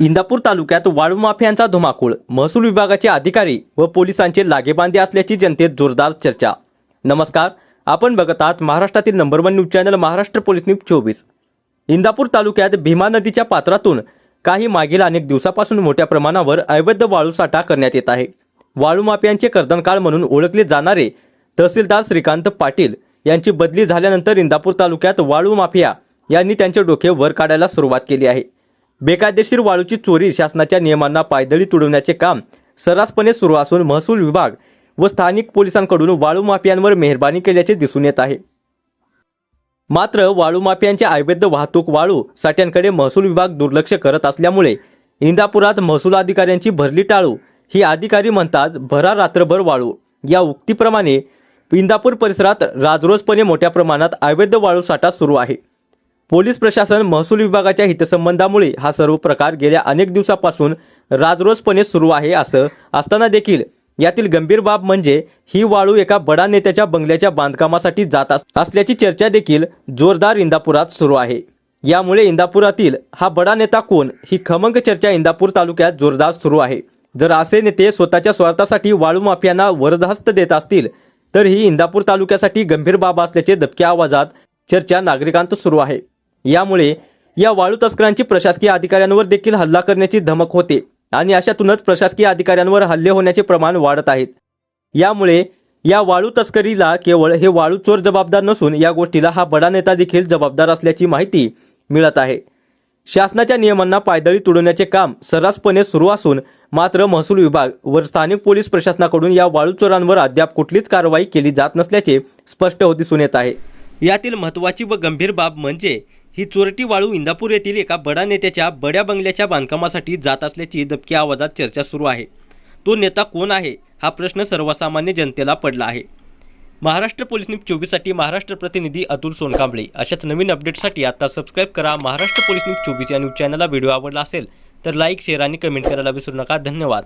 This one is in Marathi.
इंदापूर तालुक्यात वाळू माफियांचा धुमाकूळ. महसूल विभागाचे अधिकारी व पोलिसांचे लागेबांधे असल्याची जनतेत जोरदार चर्चा. नमस्कार आपण बघत आहात महाराष्ट्रातील number one news channel Maharashtra police news चोवीस. इंदापूर तालुक्यात भीमा नदीच्या पात्रातून काही मागील अनेक दिवसापासून मोठ्या प्रमाणावर अवैध वाळू साठा करण्यात येत आहे. वाळू माफियांचे कर्दनकाळ म्हणून ओळखले जाणारे तहसीलदार श्रीकांत पाटील यांची बदली झाल्यानंतर इंदापूर तालुक्यात वाळू माफिया यांनी त्यांचे डोके वर काढायला सुरुवात केली आहे. बेकायदेशीर वाळूची चोरी शासनाच्या नियमांना पायदळी तुडवण्याचे काम सर्रासपणे सुरू असून महसूल विभाग व स्थानिक पोलिसांकडून वाळू माफियांवर मेहरबानी केल्याचे दिसून येत आहे. मात्र वाळू माफियांच्या अवैध वाहतूक वाळू साठ्यांकडे महसूल विभाग दुर्लक्ष करत असल्यामुळे इंदापुरात महसूल अधिकाऱ्यांची भरली टाळू ही अधिकारी म्हणतात भरा रात्रभर वाळू. या उक्तीप्रमाणे इंदापूर परिसरात राजरोजपणे मोठ्या प्रमाणात अवैध वाळू साठा सुरू आहे. पोलीस प्रशासन महसूल विभागाच्या हितसंबंधामुळे हा सर्व प्रकार गेल्या अनेक दिवसापासून राजरोजपणे सुरू आहे असं असताना देखील यातील गंभीर बाब म्हणजे ही वाळू एका बडा नेत्याच्या बंगल्याच्या बांधकामासाठी जात अस- असल्याची चर्चा देखील जोरदार इंदापुरात सुरू आहे. यामुळे इंदापुरातील हा बडा नेता कोण ही खमंग चर्चा इंदापूर तालुक्यात जोरदार सुरू आहे. जर असे नेते स्वतःच्या स्वार्थासाठी वाळू माफियांना वरदहस्त देत असतील तर ही इंदापूर तालुक्यासाठी गंभीर बाब असल्याचे दबक्या आवाजात चर्चा नागरिकांत सुरू आहे. यामुळे या वाळू तस्करांची प्रशासकीय अधिकाऱ्यांवर देखील हल्ला करण्याची धमक होते आणि अशातूनच प्रशासकीय अधिकाऱ्यांवर हल्ले होण्याचे प्रमाण वाढत आहेत यामुळे या वाळू तस्करीला केवळ हे वाळू चोर जबाबदार नसून या गोष्टीला हा बडा नेता देखील जबाबदार असल्याची माहिती मिळत आहे. शासनाच्या नियमांना पायदळी तुडवण्याचे काम सर्रासपणे सुरू असून मात्र महसूल विभाग व स्थानिक पोलीस प्रशासनाकडून या वाळू चोरांवर अद्याप कुठलीच कारवाई केली जात नसल्याचे स्पष्ट दिसून येत आहे. यातील महत्त्वाची व गंभीर बाब म्हणजे ही चोरटी वाळू इंदापूर येथील एका बडा नेत्याच्या बड्या बंगल्याच्या बांधकामासाठी जात असल्याची दबकी आवाजात चर्चा सुरू आहे. तो नेता कोण आहे? हा प्रश्न सर्वसामान्य जनतेला पडला आहे. महाराष्ट्र पोलीस न्यूज चोवीससाठी महाराष्ट्र प्रतिनिधी अतुल सोनकांबळे. अशाच नवीन अपडेटसाठी आता सबस्क्राईब करा महाराष्ट्र पोलीस न्यूज चोवीस या न्यूज चॅनलला. व्हिडिओ आवडला असेल तर लाईक शेअर आणि कमेंट करायला विसरू नका. धन्यवाद.